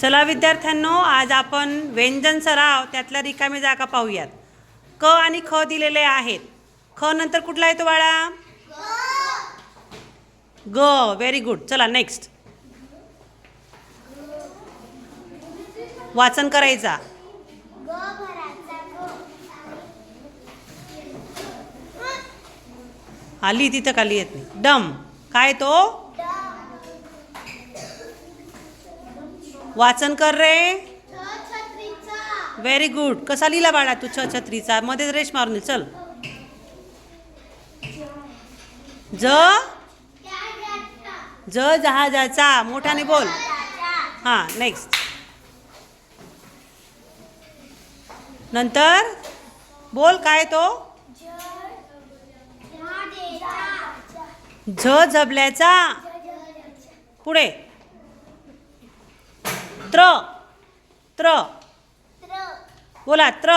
चला विद्यार्थ्यांनो आज आपण व्यंजन सराव त्यातल्या रिकामी जागा पाहूयात. क आणि ख दिलेले आहेत. ख नंतर कुठला येतो बाळा? ग. व्हेरी गुड चला नेक्स्ट वाचन करायचा. आली तिथं खाली येत नाही. डम. काय तो? वाचन कर रे. व्हेरी गुड कसा लिहिला बाळा तू छ छत्रीचा मध्ये रेश मारून चल. ज? ज जहाजाचा. मोठ्याने बोल. हां नेक्स्ट नंतर? बोल काय तो? झ झबल्याचा पुढे. ત્ર. ત્ર. બોલા ત્ર.